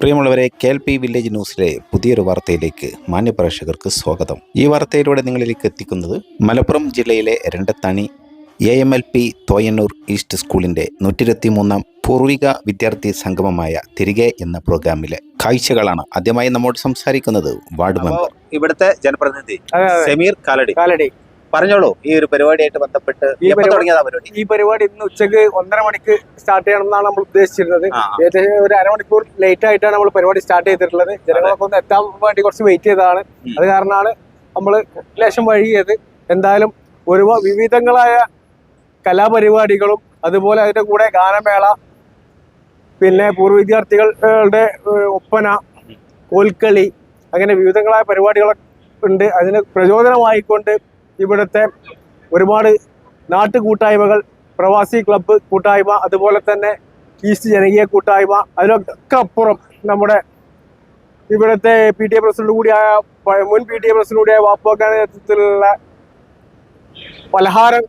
പ്രിയമുള്ളവരെ K L P village ന്യൂസിലെ പുതിയൊരു വാർത്തയിലേക്ക് മാന്യപ്രേക്ഷകർക്ക് സ്വാഗതം. ഈ വാർത്തയിലൂടെ നിങ്ങളിലേക്ക് എത്തിക്കുന്നത് മലപ്പുറം ജില്ലയിലെ Randathani A M L P Thoyannur east സ്കൂളിന്റെ നൂറ്റിരുപത്തി മൂന്നാം പൂർവിക വിദ്യാർത്ഥി സംഗമമായ തിരികെ എന്ന പ്രോഗ്രാമിലെ കാഴ്ചകളാണ് ആദ്യമായി നമ്മോട് സംസാരിക്കുന്നത് വാർഡ് മെമ്പർ. ഇവിടുത്തെ ജനപ്രതിനിധി. സമീർ കാലടി. കാലടി. പറഞ്ഞോളൂ ഈ ഒരു പരിപാടിയായിട്ട് ബന്ധപ്പെട്ട് പരിപാടി- തുടങ്ങിയതാ പരിപാടി? ഈ പരിപാടി ഇന്ന് ഉച്ചയ്ക്ക് ഒന്നര മണിക്ക് സ്റ്റാർട്ട് ചെയ്യണം എന്നാണ് നമ്മൾ ഉദ്ദേശിച്ചിരുന്നത്. ഏകദേശം ഒരു അരമണിക്കൂർ ലേറ്റ് ആയിട്ടാണ് നമ്മൾ പരിപാടി സ്റ്റാർട്ട് ചെയ്തിട്ടുള്ളത്. ജനങ്ങളൊക്കെ ഒന്ന് എത്താൻ വേണ്ടി കുറച്ച് വെയിറ്റ് ചെയ്തതാണ്. അത് കാരണമാണ് നമ്മൾ ലേശം വൈകിയത്. എന്തായാലും ഒരുപാട് വിവിധങ്ങളായ കലാപരിപാടികളും അതുപോലെ അതിന്റെ കൂടെ ഗാനമേള പിന്നെ പൂർവ വിദ്യാർത്ഥികളുടെ ഒപ്പന കോൽക്കളി അങ്ങനെ വിവിധങ്ങളായ പരിപാടികളൊക്കെ ഉണ്ട്. അതിന് പ്രചോദനമായിക്കൊണ്ട് ഇവിടുത്തെ ഒരുപാട് നാട്ടുകൂട്ടായ്മകൾ പ്രവാസി ക്ലബ്ബ് കൂട്ടായ്മ അതുപോലെ തന്നെ ഈസ്റ്റ് ജനകീയ കൂട്ടായ്മ അതിനൊക്കെ അപ്പുറം നമ്മുടെ ഇവിടുത്തെ പി ടി എ പ്രസിഡന്റ് കൂടിയായ മുൻ പി ടി എ പ്രസിഡന്റ് കൂടിയായ വാപ്പോക്കാന നേതൃത്വത്തിലുള്ള പലഹാരം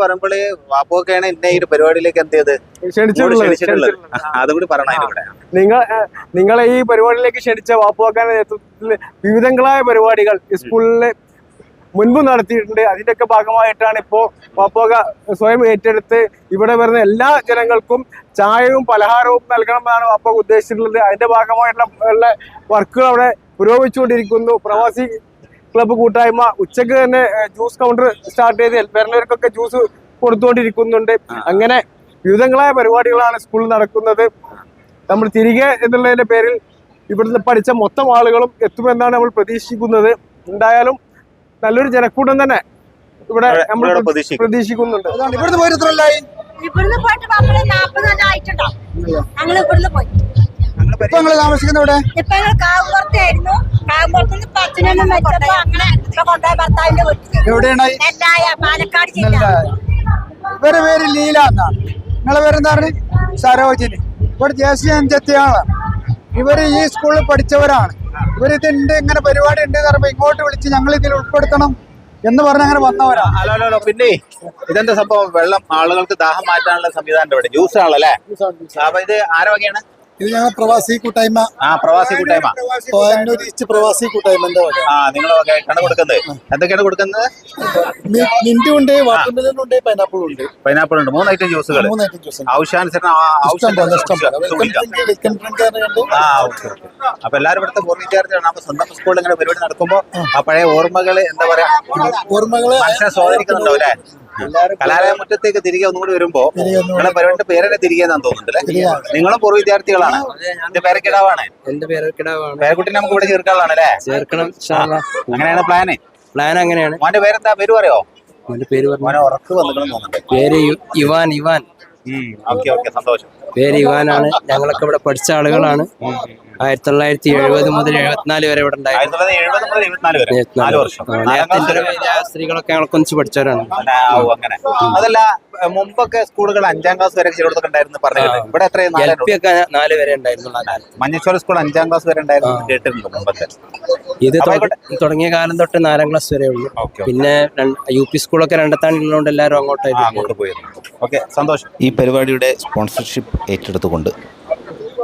പറയുമ്പോൾ വാപ്പോക്കാണ് ഈ പരിപാടിയിലേക്ക് എന്ത് ചെയ്ത് ക്ഷണിച്ചിട്ടുള്ളത് അതുകൂടി നിങ്ങൾ നിങ്ങളെ ഈ പരിപാടിയിലേക്ക് ക്ഷണിച്ച വാപ്പുവാക്കാന നേതൃത്വത്തിൽ വിവിധങ്ങളായ പരിപാടികൾ ഈ സ്കൂളിൽ മുൻപ് നടത്തിയിട്ടുണ്ട്. അതിന്റെയൊക്കെ ഭാഗമായിട്ടാണ് ഇപ്പോൾ പാപ്പോക സ്വയം ഏറ്റെടുത്ത് ഇവിടെ വരുന്ന എല്ലാ ജനങ്ങൾക്കും ചായയും പലഹാരവും നൽകണമെന്നാണ് പാപ്പോക ഉദ്ദേശിച്ചിട്ടുള്ളത്. അതിന്റെ ഭാഗമായിട്ടുള്ള വർക്കുകൾ അവിടെ പുരോഗമിച്ചുകൊണ്ടിരിക്കുന്നു. പ്രവാസി ക്ലബ്ബ് കൂട്ടായ്മ ഉച്ചയ്ക്ക് തന്നെ ജ്യൂസ് കൗണ്ടർ സ്റ്റാർട്ട് ചെയ്ത് വരുന്നവർക്കൊക്കെ ജ്യൂസ് കൊടുത്തുകൊണ്ടിരിക്കുന്നുണ്ട്. അങ്ങനെ വിവിധങ്ങളായ പരിപാടികളാണ് സ്കൂളിൽ നടക്കുന്നത്. നമ്മൾ തിരികെ എന്നുള്ളതിന്റെ പേരിൽ ഇവിടുന്ന് പഠിച്ച മൊത്തം ആളുകളും എത്തുമെന്നാണ് നമ്മൾ പ്രതീക്ഷിക്കുന്നത്. എന്തായാലും നല്ലൊരു ജനക്കൂട്ടം തന്നെ ഇവിടെ നമ്മൾ. പ്രതീക്ഷിക്കുന്നുണ്ട്. ഇവിടുന്ന് പോയിട്ട് എത്ര കൊല്ലായി? ഇവിടുന്ന് പോയിട്ട് നമ്മൾ നാപ്പത് കൊല്ലം ആയിട്ടുണ്ടോ? ഞങ്ങൾ ഇവിടുന്ന് പോയി. ഇപ്പൊ നിങ്ങൾ താമസിക്കുന്ന ഇവിടെ ഇപ്പൊ ഞങ്ങൾ കാവുമ്പുറത്തായിരുന്നു കാവുമ്പുറത്ത് നിന്ന് പത്തിനൊന്നും വെച്ചപ്പോ അങ്ങനെ ഇപ്പൊ കൊണ്ടുപോയ ഭർത്താവിന്റെ വീട്ടിൽ നെല്ലായ പാലക്കാട് ജില്ല. ഇവരെ പേര് ലീല എന്നാണ്. നിങ്ങളെ പേരെന്താണ്? സരോജിനി. ഇവിടെ ജേസി അഞ്ചത്തിയാണ് ഇവർ ഈ സ്കൂളിൽ പഠിച്ചവരാണ്. ഇവർ ഇതുണ്ട് ഇങ്ങനെ പരിപാടി ഉണ്ട് എന്ന് പറയുമ്പോ ഇങ്ങോട്ട് വിളിച്ച് ഞങ്ങൾ ഇതിൽ ഉൾപ്പെടുത്തണം എന്ന് പറഞ്ഞ അങ്ങനെ വന്നവരാ. ഹലോ ഹലോ ഹലോ പിന്നെ ഇതെന്താ സംഭവം? വെള്ളം ആളുകൾക്ക് ദാഹം മാറ്റാനുള്ള സംവിധാനം ഇവിടെ? ജ്യൂസ് ആണല്ലേ അപ്പൊ ഇത് ആരെ വകയാണ്? ഇത് ഞങ്ങൾ പ്രവാസി കൂട്ടായ്മ. ആ പ്രവാസി കൂട്ടായ്മ. കോയന്നൂർ ഈസ്റ്റ് പ്രവാസി കൂട്ടായ്മന്റെ ആ നിങ്ങൾ വകയായിട്ടാണ് കൊടുക്കുന്നത്. എന്തൊക്കെയാണ് കൊടുക്കുന്നത്? മിന്റ് ഉണ്ട് വാട്ടർമെലൻ ഉണ്ട് പൈനാപ്പിൾ ഉണ്ട് പൈനാപ്പിൾ ഉണ്ട് മൂന്ന് ഐറ്റം ജ്യൂസുകൾ മൂന്ന് ഐറ്റം ജ്യൂസ് ആവശ്യാനുസരണം അപ്പൊ എല്ലാവരും ഇവിടുത്തെ പൂർവ വിദ്യാർത്ഥികളാണ് അപ്പൊ സ്വന്തം സ്കൂളിൽ ഇങ്ങനെ പരിപാടി നടക്കുമ്പോ ആ. പഴയ ഓർമ്മകൾ എന്താ പറയാ? ഓർമ്മകൾ മനസ്സിനെ സ്വാധീനിക്കുന്നുണ്ടോ അല്ലെ? കലാലയ മുറ്റത്തേക്ക് തിരികെ ഒന്നുകൂടി വരുമ്പോ തിരികെ ഒന്നുകൂടി നിങ്ങളെ പരിപാടിയുടെ പേരെന്നെ തിരികെ ഞാൻ തോന്നുന്നുണ്ടല്ലേ. നിങ്ങളും പൂർവ വിദ്യാർത്ഥികളാണ്. എന്റെ പേര് കിടാവാണ് എന്റെ പേര് കിടാവാണ് പേരക്കുട്ടി നമുക്ക് ഇവിടെ ചേർക്കാനുള്ളതാണ് അല്ലേ ചേർക്കണം. അങ്ങനെയാണ് പ്ലാന് പ്ലാൻ അങ്ങനെയാണ്. മോന്റെ പേരെന്താ? പേര് പറയോ? അവന്റെ പേര് മോനെ ഉറക്ക് പേര് ഇവാൻ ഇവാൻ. ഓക്കെ ഓക്കെ സന്തോഷം. പേര് ഇവാനാണ്. ഞങ്ങളൊക്കെ ഇവിടെ പഠിച്ച ആളുകളാണ്. ആയിരത്തി തൊള്ളായിരത്തി എഴുപത് മുതൽ എഴുപത്തിനാല് വരെ ഇവിടെ ഉണ്ടായിരുന്നു. ആയിരത്തി മുതൽ എഴുപത്തിനാല് വരെ. നാല് വർഷം. നേരത്തെ ക്ലാസ് സ്ത്രീകളൊക്കെ ഞങ്ങളൊക്കെ ഒന്നിച്ച് പഠിച്ചവരാണ്. അതല്ല മുമ്പൊക്കെ സ്കൂളുകൾ അഞ്ചാം ക്ലാസ് വരെ ചിലടത്തൊക്കെ ഉണ്ടായിരുന്നു പറഞ്ഞു ആ. ഇവിടെ എത്രയും? എൽ നാലേ പി ഒക്കെ നാല് വരെ ഉണ്ടായിരുന്നു മഞ്ഞച്ചോല സ്കൂൾ അഞ്ചാം ക്ലാസ് വരെ ഉണ്ടായിരുന്നു കേട്ടിട്ടുണ്ട് മുമ്പത്തെ. ഇത് തുടങ്ങിയ കാലം തൊട്ട് നാലാം ക്ലാസ് വരെ ഉള്ളൂ. പിന്നെ യു പി സ്കൂളൊക്കെ രണ്ടത്താണ്ടുള്ളതുകൊണ്ട് എല്ലാവരും ആ അങ്ങോട്ടായിട്ട് അങ്ങോട്ട് പോയിരുന്നു ഓക്കെ സന്തോഷം. ഈ പരിപാടിയുടെ സ്പോൺസർഷിപ്പ് ഏറ്റെടുത്തുകൊണ്ട്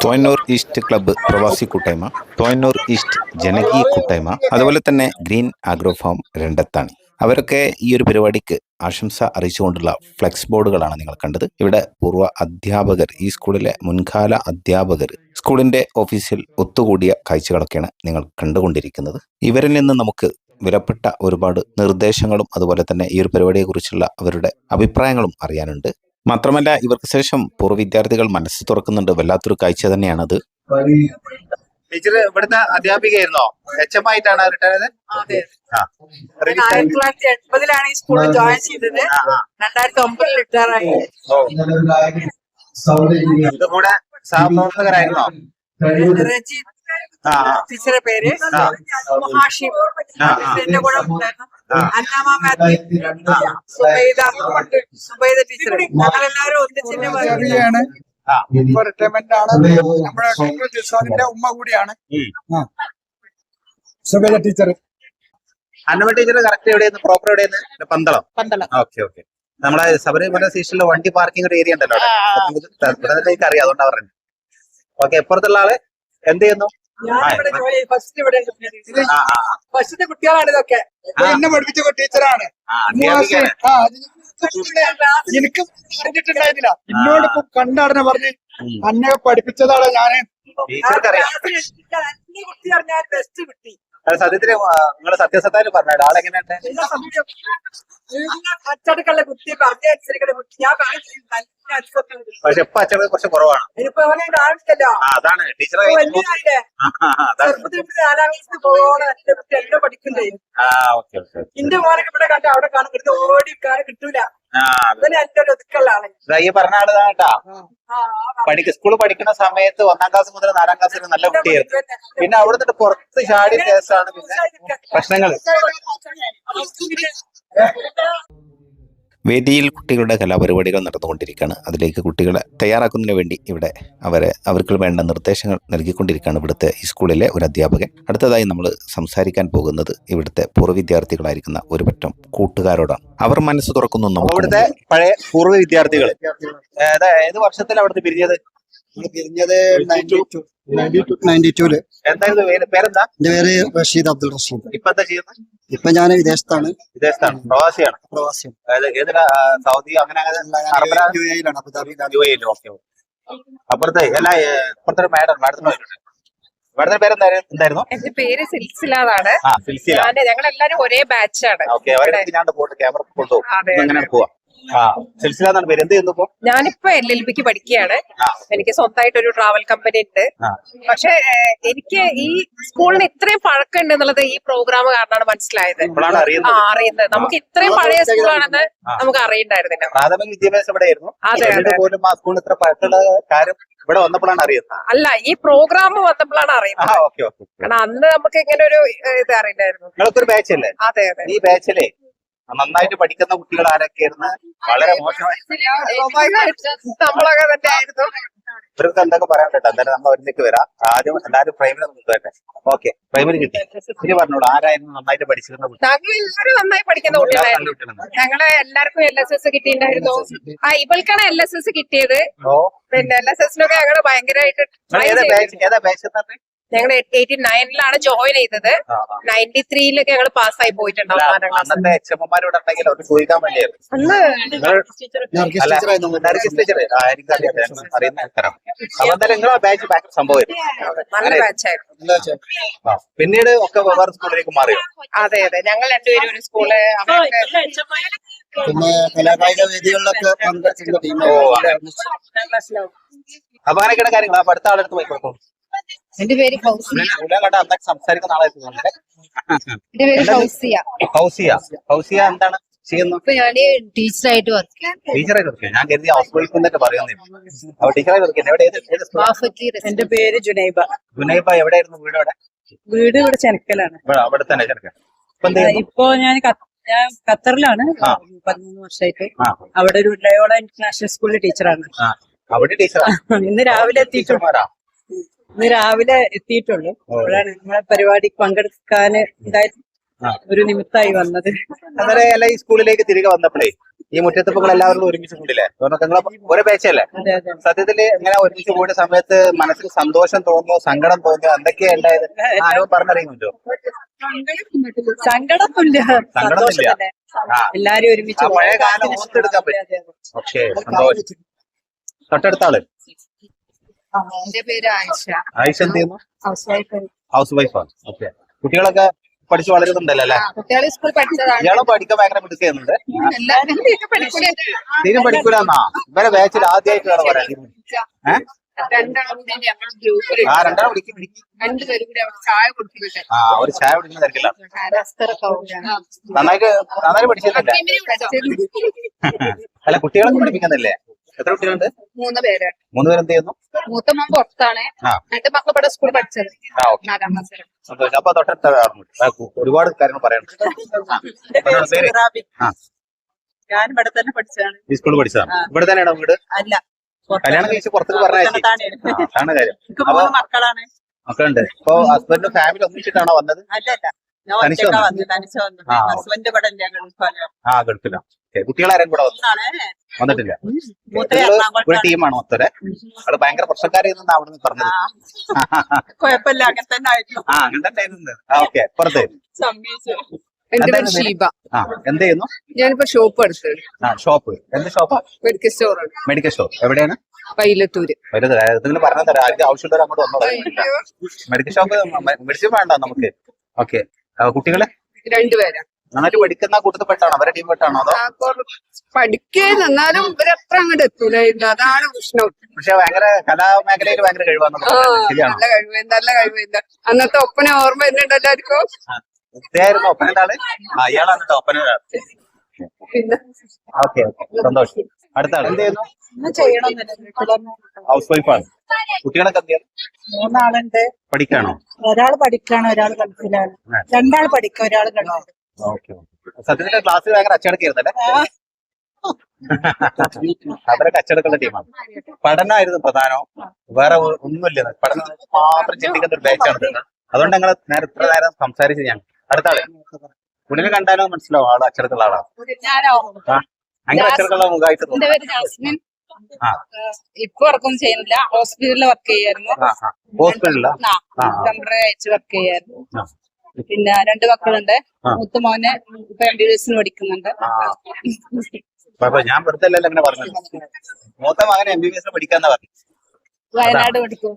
തോയന്നൂർ ഈസ്റ്റ് ക്ലബ്ബ് പ്രവാസി കൂട്ടായ്മ തോയന്നൂർ ഈസ്റ്റ് ജനകീയ കൂട്ടായ്മ അതുപോലെ തന്നെ ഗ്രീൻ ആഗ്രോ ഫാം രണ്ടത്താണി. അവരൊക്കെ ഈ ഒരു പരിപാടിക്ക് ആശംസ അറിയിച്ചുകൊണ്ടുള്ള ഫ്ലെക്സ് ബോർഡുകളാണ് നിങ്ങൾ കണ്ടത്. ഇവിടെ പൂർവ അധ്യാപകർ ഈ സ്കൂളിലെ മുൻകാല അധ്യാപകർ സ്കൂളിന്റെ ഓഫീസിൽ ഒത്തുകൂടിയ കാഴ്ചകളൊക്കെയാണ് നിങ്ങൾ കണ്ടുകൊണ്ടിരിക്കുന്നത്. ഇവരിൽ നിന്ന് നമുക്ക് വിലപ്പെട്ട ഒരുപാട് നിർദ്ദേശങ്ങളും അതുപോലെ തന്നെ ഈ ഒരു പരിപാടിയെക്കുറിച്ചുള്ള അവരുടെ അഭിപ്രായങ്ങളും അറിയാനുണ്ട്. മാത്രമല്ല ഇവർക്ക് ശേഷം പൂർവ വിദ്യാർത്ഥികൾ മനസ്സ് തുറക്കുന്നുണ്ട്. വല്ലാത്തൊരു കാഴ്ച തന്നെയാണത്. ടീച്ചർ ഇവിടുത്തെ അധ്യാപികയായിരുന്നോ? എച്ച് എം ആയിട്ടാണ് റിട്ടയർ. ആയിരത്തി തൊള്ളായിരത്തി എൺപതിലാണ് ഈ സ്കൂളിൽ ജോയിൻ ചെയ്തത്. രണ്ടായിരത്തി ഒമ്പതിൽ റിട്ടയർ ആയി. സഹപ്രവർത്തകരായിരുന്നോ ആ, ആ. പേര്. ഹാഷിം. എന്റെ കൂടെ ഉണ്ടായിരുന്നു അന്നാമ സുബൈദ സുബൈദ ടീച്ചർ ഞങ്ങളെല്ലാവരും ഒന്നിച്ചിന്റെ ചെറിയാണ് ആ. ഇപ്പൊ റിട്ടയർമെന്റ് ആണ്. നമ്മുടെ ഉമ്മ കൂടിയാണ്. സുബൈദ ആ. Subeda teacher Annamma teacher correct എവിടെയെന്ന്? പ്രോപ്പർ എവിടെയെന്ന്? പന്തളം. പന്തളം. Okay okay. നമ്മളെ ശബരിമല സ്റ്റേഷനിലെ വണ്ടി പാർക്കിംഗ് ഒരു ഏരിയ ഉണ്ടല്ലോ എനിക്ക് അറിയാം. അതുകൊണ്ടാ പറഞ്ഞത് ഓക്കെ ഇപ്പുറത്തുള്ള ആൾ എന്ത് ചെയ്യുന്നു? ഞാനിവിടെ ജോലി ഫസ്റ്റ് ഇവിടെ ഫസ്റ്റത്തെ കുട്ടികളാണ് ഇതൊക്കെ. എന്നെ പഠിപ്പിച്ച ടീച്ചറാണ്. എനിക്ക് അറിഞ്ഞിട്ടുണ്ടായിരുന്നില്ല. എന്നോട് ഇപ്പൊ കണ്ടടനെ പറഞ്ഞ് അന്നെ പഠിപ്പിച്ചതാണ് ഞാൻ. കുട്ടി ബെസ്റ്റ് കുട്ടി. സത്യത്തിൽ നിങ്ങൾ സത്യസത്താൽ പറഞ്ഞ ആളെങ്ങനെയുണ്ട്? അച്ചടക്കമുള്ള കുട്ടി പറഞ്ഞ അനുസരിക്കുന്ന കുട്ടി ഞാൻ പക്ഷെ ഇപ്പൊ അച്ചടക്കം കുറച്ച് കുറവാണ്. ഇനിയിപ്പോ അവനെ അതാണ്. മുതൽ നാലാം എല്ലാം പഠിക്കണ്ടേ ഓക്കെ ഇന്റെ മോനൊക്കെ ഇവിടെ കണ്ട അവിടെ കാണും. ഓടി കാണാൻ കിട്ടൂല. ഈ പറഞ്ഞ ആളുതാണ് കേട്ടാ. പഠിക്ക സ്കൂളിൽ പഠിക്കുന്ന സമയത്ത് ഒന്നാം ക്ലാസ് മുതൽ നാലാം ക്ലാസ് വരെ നല്ല കുട്ടിയായിരുന്നു. പിന്നെ അവിടെ നിന്ന് പുറത്ത് ചാടിയ കേസാണ് പിന്നെ പ്രശ്നങ്ങൾ വേദിയിൽ കുട്ടികളുടെ കലാപരിപാടികൾ നടന്നുകൊണ്ടിരിക്കുകയാണ്. അതിലേക്ക് കുട്ടികളെ തയ്യാറാക്കുന്നതിന് വേണ്ടി ഇവിടെ അവരെ അവർക്ക് വേണ്ട നിർദ്ദേശങ്ങൾ നൽകിക്കൊണ്ടിരിക്കുകയാണ് ഇവിടുത്തെ ഈ സ്കൂളിലെ ഒരു അധ്യാപകൻ. അടുത്തതായി നമ്മൾ സംസാരിക്കാൻ പോകുന്നത് ഇവിടുത്തെ പൂർവ വിദ്യാർത്ഥികളായിരിക്കുന്ന ഒരു പറ്റം കൂട്ടുകാരോടാണ്. അവർ മനസ്സ് തുറക്കുന്നു ഇവിടുത്തെ പഴയ പൂർവ വിദ്യാർത്ഥികൾ. ഏത് വർഷത്തിൽ അവിടുത്തെ പിരിഞ്ഞത്? എന്റെ പേര്? റഷീദ് അബ്ദുൾ റഷീദ്. ഇപ്പൊ എന്താ ചെയ്യുന്നത് ഇപ്പൊ ഞാൻ വിദേശത്താണ്. വിദേശത്താണ്. പ്രവാസിയാണ്. പ്രവാസിയാണ്. അതായത് സൗദി അങ്ങനെ അപ്പുറത്തെ മാഡം മാഡത്തിന് മാഡത്തിന്റെ പേര് എന്തായിരുന്നു? എന്റെ പേര് സിൽസില. ഞങ്ങൾ എല്ലാരും ഒരേ ബാച്ചാണ് ഓക്കെ അവരെ ഞാൻ പോട്ട് ക്യാമറ കൊണ്ടുപോകും അങ്ങനെ പോവാ. സിൽസില എന്നാണ് പേര്. എന്ത് ചെയ്യുന്നു ഇപ്പൊ? ഞാനിപ്പോ എൽ എൽ ബിക്ക് പഠിക്കുകയാണ്. എനിക്ക് സ്വന്തമായിട്ട് ഒരു ട്രാവൽ കമ്പനി ഉണ്ട് പക്ഷെ എനിക്ക് ഈ സ്കൂളിന് ഇത്രയും പഴക്കമുണ്ട് എന്നുള്ളത് ഈ പ്രോഗ്രാം കാരണമാണ് മനസ്സിലായത്. ആ അറിയുന്നത്. നമുക്ക് ഇത്രയും പഴയ സ്കൂളാണെന്ന് നമുക്ക് അറിയണ്ടായിരുന്നില്ല. പ്രാഥമിക വിദ്യാഭ്യാസം അതെ, അതെ. പോലും ആ സ്കൂളിൽ ഇത്ര പഴക്കമുള്ള കാര്യം ഇവിടെ വന്നപ്പോഴാണ് അറിയുന്നത്. അല്ല ഈ പ്രോഗ്രാം വന്നപ്പോഴാണ് അറിയുന്നത്. കാരണം അന്ന് നമുക്ക് ഇങ്ങനെ ഒരു ഇത് അറിയില്ലായിരുന്നു. നിങ്ങൾക്കൊരു ബാച്ച് അല്ലേ? അതെ അതെ. ഈ ബാച്ചിലെ നന്നായിട്ട് പഠിക്കുന്ന കുട്ടികൾ ആരൊക്കെയായിരുന്നു? വളരെ മോശമായി. നമ്മളൊക്കെ തന്നെ ആയിരുന്നു ഇവർക്ക് എന്തൊക്കെ പറയാൻ കേട്ടോ? എന്തായാലും നമ്മൾ ഒരുമിച്ച് വരാം. ആദ്യം എല്ലാവരും പ്രൈമറി നോക്കട്ടെ ഓക്കെ പ്രൈമറി കിട്ടി. ഇനി പറഞ്ഞോളൂ ആരായിരുന്നു നന്നായിട്ട് പഠിച്ചിരുന്ന കുട്ടികൾ ഞങ്ങൾ എല്ലാവരും നന്നായി പഠിക്കുന്ന കുട്ടികളായിരുന്നു. ഞങ്ങൾ എല്ലാവർക്കും എൽ എസ് എസ് കിട്ടിയിട്ടുണ്ടായിരുന്നു. ആ ഇവൾക്കാണ് എൽ എസ് എസ് കിട്ടിയത്. പിന്നെ എൽ എസ് എസിനൊക്കെ ഞങ്ങൾ ഭയങ്കരമായിട്ട് ഞങ്ങൾ എയ്റ്റി നയനിലാണ് ജോയിൻ ചെയ്തത്. നയന്റി ത്രീയിലൊക്കെ ഞങ്ങൾ പാസ്സായി പോയിട്ടുണ്ടാവും ക്ലാസ്. പിന്നീട് ഒക്കെ സ്കൂളിലേക്ക് മാറിയോ അതെ അതെ ഞങ്ങൾ രണ്ടുപേരും ഒരു സ്കൂൾ പിന്നെ കലാകായിക വേദികളിലൊക്കെ അതെ. അപ്പൊ അങ്ങനെയൊക്കെയാണ് കാര്യങ്ങൾ അപ്പൊ അടുത്ത ആളെടുത്ത് പോയിക്കോട്ടോ എന്റെ പേര് ഫൗസിയ. സംസാരിക്കുന്ന? എന്റെ പേര് ഫൗസിയ. ഫൗസിയ. ഫൗസിയ എന്താണ് ഇപ്പൊ ഞാൻ ടീച്ചറായിട്ട് വർക്ക് ടീച്ചറെ ഞാൻ കരുതി ഹൗസ് വൈഫ് എന്നൊക്കെ പറയുന്നില്ല അപ്പൊ ടീച്ചറെ കുറിച്ച് എവിടെ? ഏത് ഏത് എന്റെ പേര് ജുനൈബ. ജുനൈബ എവിടെയായിരുന്നു വീട് അവിടെ? വീട് ഇവിടെ ചെനക്കലാണ്. അവിടെ തന്നെ ഇപ്പൊ എന്ത് ഇപ്പോ ഞാൻ ഞാൻ ഖത്തറിലാണ്. പതിമൂന്ന് വർഷമായിട്ട്. അവിടെ ഒരു ലയോള ഇന്റർനാഷണൽ സ്കൂളിലെ ടീച്ചറാണ് അവിടെ ടീച്ചറാണ് ഇന്ന് രാവിലെ എത്തിയിട്ടുള്ളൂ ടീച്ചർമാരാ? ഇന്ന് രാവിലെ എത്തിയിട്ടുള്ളൂ. അപ്പോഴാണ് നമ്മളെ പരിപാടി പങ്കെടുക്കാൻ ഒരു നിമിത്തമായി വന്നത്. അന്നേരം അല്ല ഈ സ്കൂളിലേക്ക് തിരികെ വന്നപ്പോഴേ ഈ മുറ്റത്തുപ്പങ്ങൾ എല്ലാവരും ഒരുമിച്ച് കൂടില്ലേ? നിങ്ങൾ ഒരേ പേച്ചല്ലേ സത്യത്തിൽ ഇങ്ങനെ ഒരുമിച്ച് കൂടിയ സമയത്ത് മനസ്സിൽ സന്തോഷം തോന്നുന്നു സങ്കടം തോന്നുന്നു എന്തൊക്കെയാ ഉണ്ടായത്? ആരോ പറഞ്ഞറിയാൻ പറ്റുമോ. ആ. എല്ലാരും ഒരുമിച്ച് പഴയ കാലം ഓർത്തെടുക്കാൻ പറ്റും. പക്ഷേ. സന്തോഷം. തൊട്ടടുത്ത ആൾ. എന്റെ പേര് ആയിഷ. ആയിഷ എന്ത് ചെയ്യുന്നു? ഹൗസ് വൈഫ് ഹൗസ് വൈഫാണ് ഓക്കെ. കുട്ടികളൊക്കെ പഠിച്ചു വളരുന്നുണ്ടല്ലോ അല്ലേ? കുട്ടികളെ സ്കൂളിൽ പഠിച്ചതാണ്. ഇയാളും പഠിക്കാൻ ഭയങ്കര മിടുക്കുന്നുണ്ട് തീരും പഠിക്കൂലെന്നാ. ഇവരെ ബാച്ചിൽ ആദ്യമായിട്ട് ഏഹ് ആ ഒരു ചായ കുടിക്കുന്ന തിരക്കില്ല. അസ്തറൊക്കെ നന്നായിട്ട് നന്നായിട്ട് പഠിച്ചിട്ടില്ല അല്ല കുട്ടികളൊക്കെ പഠിപ്പിക്കുന്നില്ലേ? എത്ര കുട്ടികളുണ്ട്? മൂന്ന് പേര്. മൂന്ന് പേരെന്ത് ചെയ്യുന്നു? മൂത്ത മോൻ പുറത്താണ്. ആ. രണ്ട് മക്കൾ ഇവിടെ സ്കൂളിൽ പഠിച്ചത്. ആ ഓക്കെ. നാലാം അപ്പൊ തൊട്ടടുത്ത ഒരുപാട് കാര്യങ്ങൾ പറയാനുണ്ട് ആ. പറഞ്ഞോളൂ, ആ. ഞാൻ ഇവിടെ തന്നെ പഠിച്ചതാണ്. ഈ സ്കൂളിൽ പഠിച്ചതാണ്. ഇവിടെ തന്നെയാണോ വീട്? അല്ല. കല്യാണം കഴിച്ച് പുറത്തേക്ക് പുറത്താണ്. കാര്യം. അപ്പൊ മക്കളാണ്. മക്കളുണ്ട്. ഇപ്പൊ ഹസ്ബൻഡും ഫാമിലി ഒന്നിച്ചിട്ടാണോ വന്നത്? അല്ലല്ല. ഞാൻ ഒറ്റക്കാ തനിച്ച്. ഹസ്ബൻഡ് ഇവിടെ ആ ഗൾഫിലാണ് കുട്ടികളാരും കൂടെ വന്നു വന്നിട്ടില്ല. ഒരു ടീമാണ് മൊത്തം അവിടെ ഭയങ്കര പ്രശ്നക്കാരെന്നാ അവിടെ നിന്ന് പറഞ്ഞത്. കുഴപ്പമില്ല അങ്ങനെ തന്നെ ആയിരുന്നു. ആ അങ്ങനെ തന്നെ ആയിരുന്നു. ഓക്കെ പുറത്ത്. സമ്മതിച്ചു. എന്റെ പേര് ഷീബ. ആ എന്ത് ചെയ്യുന്നു? ഞാനിപ്പോ ഷോപ്പ് എടുത്തിട്ടുണ്ട് ആ ഷോപ്പ് എന്ത് ഷോപ്പാ മെഡിക്കൽ സ്റ്റോറാണ് മെഡിക്കൽ ഷോപ്പ് എവിടെയാണ്? എന്തെങ്കിലും പറഞ്ഞു തരാം ആർക്കും ആവശ്യമുള്ളവർ അങ്ങോട്ട് മെഡിക്കൽ ഷോപ്പ് മെഡിസിൻ വേണ്ട നമുക്ക്. ഓക്കെ കുട്ടികളെ? രണ്ടുപേരാ. നന്നായിട്ട് പഠിക്കുന്ന കൂട്ടത്തിൽ പെട്ടാണോ? അവരെ ടീം പെട്ടാണോ അതോ? പഠിക്കേ എന്നാലും ഇവരത്ര അങ്ങോട്ട് എത്തൂലായിരുന്നു അതാണ് പ്രശ്നം. പക്ഷെ ഭയങ്കര കലാമേഖലയിൽ ഭയങ്കര കഴിവാണ് ശരിയാണോ? നല്ല കഴിവ് നല്ല കഴിവ്. അന്നത്തെ ഒപ്പന ഓർമ്മ വരുന്നുണ്ട് എല്ലാവർക്കും ഇതായിരുന്നു ഒപ്പനയുടെ ആൾ? ആ ഇയാളാണ് കേട്ടോ ഒപ്പനയുടെ ആൾ. പിന്നെ? Okay okay. സന്തോഷം. അടുത്ത ആൾ. എന്ത് ചെയ്യുന്നു? ഹൗസ് വൈഫാണ് കുട്ടികളൊക്കെ എന്ത് മൂന്നാളുണ്ട്. പഠിക്കാണോ? ഒരാൾ പഠിക്കാണ് ഒരാൾ ഗൾഫിലാണ്. രണ്ടാൾ പഠിക്കുക ഒരാൾ ഗൾഫിൽ ഓക്കെ സത്യത്തിന്റെ ക്ലാസ് ഭയങ്കര അച്ചടക്കായിരുന്നല്ലേ അവരൊക്കെ അച്ചടക്കുള്ള ടീമാണ് പഠനമായിരുന്നു പ്രധാനം. വേറെ ഒന്നുമില്ല. പഠനം മാത്രം ചിന്തിക്കുന്ന ഒരു ബാച്ചാണ്. അതുകൊണ്ട് ഞങ്ങൾ നേരെ ഇത്ര നേരം സംസാരിച്ചു ഞാൻ അടുത്ത ആൾ. പുള്ളിനെ കണ്ടാലോ മനസ്സിലാവും ആൾ അച്ചടക്കുള്ള ആളാണ് അങ്ങനെ അച്ചടക്കുള്ള മുഖമായിട്ട് തോന്നുന്നു. ജാസ്മിൻ. ആ. ഇപ്പൊ വർക്കൊന്നും ചെയ്യുന്നില്ല. ഹോസ്പിറ്റലിൽ വർക്ക് ചെയ്യായിരുന്നു. ആ ആ. ഹോസ്പിറ്റലിലാ? ആ, ആ. ടെമ്പററി അയച്ച് വർക്ക് ചെയ്യായിരുന്നു. പിന്നെ രണ്ട് മക്കളുണ്ട്. മൂത്ത മോനെ ഇപ്പൊ എം ബി ബി എസിന് പഠിക്കുന്നുണ്ട് ഞാൻ വെറുതെ അല്ലല്ലോ അങ്ങനെ പറഞ്ഞത്. മൂത്ത മകൻ എം ബി ബി എസ് പഠിക്കാന്ന് പറഞ്ഞു വയനാട് പഠിക്കുന്നു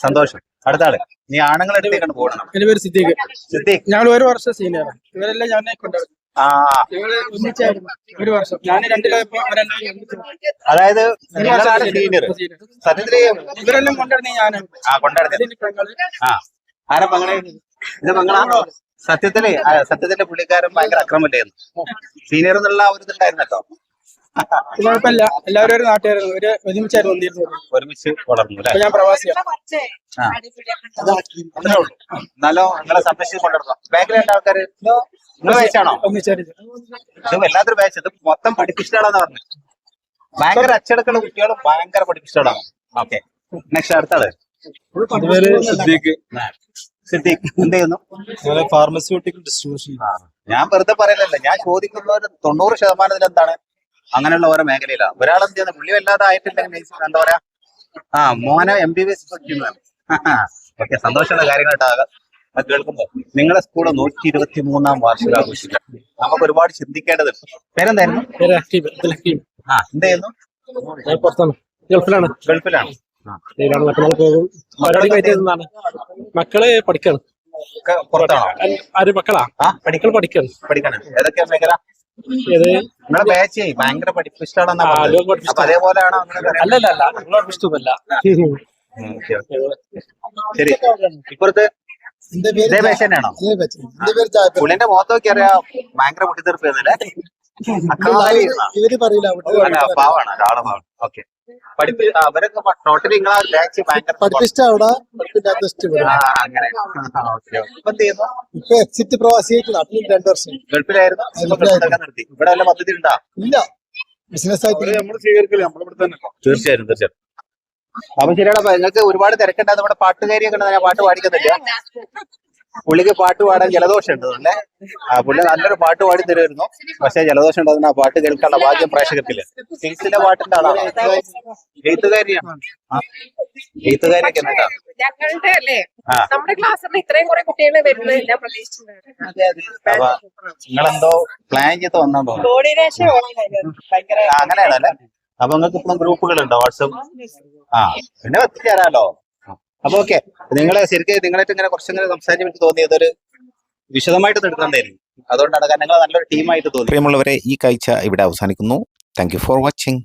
സന്തോഷം. അടുത്ത ആൾ. നീ ആണുങ്ങളുടെ പോകണം എന്റെ പേര് സിദ്ദീഖ്. സിദ്ദീഖ്. ഞങ്ങൾ ഒരു വർഷം സീനിയറാണ് ഇവരെല്ലാം ഞാൻ കൊണ്ടുവരും ആ. ഇവർ ഒന്നിച്ചായിരുന്നു. ഒരു വർഷം. ഞാൻ രണ്ടിലായപ്പോ അതായത് സീനിയർ സത്യത്തിൽ ഇവരെല്ലാം കൊണ്ടുവരുന്ന ഞാൻ ആ കൊണ്ടാടുന്നത് ആ. ആരാ പങ്ങളെ ഇത് പങ്ങളാണോ സത്യത്തിൽ സത്യത്തിന്റെ പുള്ളിക്കാരൻ ഭയങ്കര അക്രമല്ലായിരുന്നു സീനിയർ എന്നുള്ള ഒരു ഇതുണ്ടായിരുന്നോ കുഴപ്പമില്ല. എല്ലാവരും ഒരു നാട്ടുകാരായിരുന്നു. ഒരു ഒരുമിച്ചായിരുന്നു വന്നിരുന്നത്. ഒരുമിച്ച് വളർന്നു ഞാൻ പ്രവാസിയാണ് എന്നാലോ നിങ്ങളെ സംരക്ഷിച്ച് കൊണ്ടുവരണം. ബാക്കിൽ രണ്ട് ആൾക്കാര് നിങ്ങൾ ഇത് വല്ലാത്തൊരു ബാച്ച് ഇത് മൊത്തം പഠിപ്പിച്ചിട്ടാണെന്ന് പറഞ്ഞു. ഭയങ്കര അച്ചടക്കുള്ള കുട്ടികളും ഭയങ്കര പഠിപ്പിച്ചിട്ടാണ് ഓക്കെ നെക്സ്റ്റ് അടുത്ത ഫാർമസ്യൂട്ടിക്കൽ ഡിസ്ട്രിബ്യൂഷൻ ഞാൻ വെറുതെ പറയലല്ല. ഞാൻ ചോദിക്കുന്ന ഒരു തൊണ്ണൂറ് ശതമാനത്തിൽ എന്താണ്? അങ്ങനെയുള്ള ഓരോ മേഖലയിലാണ് ഒരാൾ എന്ത് ചെയ്യുന്നത് പുള്ളി വല്ലാതെ ആയിട്ടില്ലെങ്കിൽ എന്താ പറയാ? ആ മോനെ എം ബി ബി എസ് പഠിക്കുന്നതാണ് ഓക്കെ സന്തോഷമുള്ള കാര്യങ്ങളായിട്ടാകാം കേൾക്കുമ്പോ നിങ്ങളെ സ്കൂൾ നൂറ്റി ഇരുപത്തി മൂന്നാം വാർഷികാഘോഷിക്കുക നമുക്ക് ഒരുപാട് ചിന്തിക്കേണ്ടതുണ്ട്. പേരെന്തായിരുന്നു? ആ എന്തായിരുന്നു ഗൾഫിലാണ്. ഗൾഫിലാണ്. ഇതിലാണ് മറ്റന്നാൾ പോകും പരിപാടി കഴിഞ്ഞാണ് മക്കൾ പഠിക്കാണ്. പുറത്താണോ? ആര് മക്കളാ? ആ മക്കൾ പഠിക്കാണ്. പഠിക്കണം. ഏതൊക്കെയാ മേഖല? ഏത്? നിങ്ങളെ ബാച്ച് ഭയങ്കര അത് അതേപോലെയാണോ അങ്ങനെ അല്ലല്ല അല്ല നിങ്ങളോട് ഇഷ്ടമല്ല. Okay okay. ശരി. ഇപ്പുറത്ത് ഇതേ തന്നെയാണോ? പുള്ളിന്റെ മുഖത്ത് നോക്കി അറിയാം. ഭയങ്കര അക്രമകാരിയായിരുന്നാ? ഇവർ പറയില്ല ഒരാളെ പാവാണ്. ഓക്കെ. പഠിപ്പി ആ, അവരൊക്കെ ടോട്ടലി നിങ്ങളെ ബാച്ച് ഭയങ്കര പഠിപ്പിച്ച അവിടെ പഠിപ്പിക്കാത്ത ഇവിടെ ആ, അങ്ങനെ. ഇപ്പൊ എക്സിറ്റ് പ്രവാസിയായിട്ട് നാട്ടിൽ രണ്ടു വർഷം. ഗൾഫിലായിരുന്നു? ഇപ്പൊ ഗൾഫിലൊക്കെ ഇവിടെ വല്ല പദ്ധതി ഉണ്ടാ? ഇല്ല. ബിസിനസ് ആയിട്ട് തീർച്ചയായും തീർച്ചയായും അപ്പൊ ശരിയാണ് അപ്പൊ നിങ്ങൾക്ക് ഒരുപാട് തിരക്കുണ്ടായിരുന്നു നമ്മുടെ പാട്ടുകാരിയൊക്കെ ഉണ്ട് ഞാൻ പാട്ട് പാടിക്കുന്നില്ല. പുള്ളിക്ക് പാട്ട് പാടാൻ ജലദോഷം ഉണ്ട് അല്ലേ ആ പുള്ളി നല്ലൊരു പാട്ട് പാടി തരുമായിരുന്നു. പക്ഷെ ജലദോഷം ഉണ്ടാകുന്ന ആ പാട്ട് കേൾക്കാനുള്ള ഭാഗ്യം പ്രേക്ഷകത്തിൽ കിങ്സിന്റെ പാട്ടിന്റെ ആളാണ്. എഴുത്തുകാരിയാണ്. എഴുത്തുകാരിയൊക്കെ ഞങ്ങളുടെ അല്ലേ? നമ്മുടെ ക്ലാസ്സിൽ ഇത്രയും കുറെ കുട്ടികൾ വരുന്നത് ഞാൻ നിങ്ങളെന്തോ പ്ലാൻ ചെയ്ത് വന്നോ തോന്നുന്നു. കോർഡിനേഷൻ ഭയങ്കര അങ്ങനെയാണല്ലേ അപ്പൊ നിങ്ങൾക്ക് ഇപ്പോഴും ഗ്രൂപ്പുകളുണ്ടോ വാട്സപ്പ് ആ പിന്നെ എത്തിച്ചേരാലോ അപ്പൊ ഓക്കെ നിങ്ങളെ ശരിക്കും നിങ്ങളായിട്ട് ഇങ്ങനെ കുറച്ചിങ്ങനെ സംസാരിച്ച് എനിക്ക് തോന്നിയത് ഒരു വിശദമായിട്ട് എടുക്കണ്ടായിരുന്നു അതുകൊണ്ടാണ് നിങ്ങൾ നല്ലൊരു ടീമായിട്ട് തോന്നി. പ്രിയമുള്ളവരെ ഈ കാഴ്ച ഇവിടെ അവസാനിക്കുന്നു. Thank for watching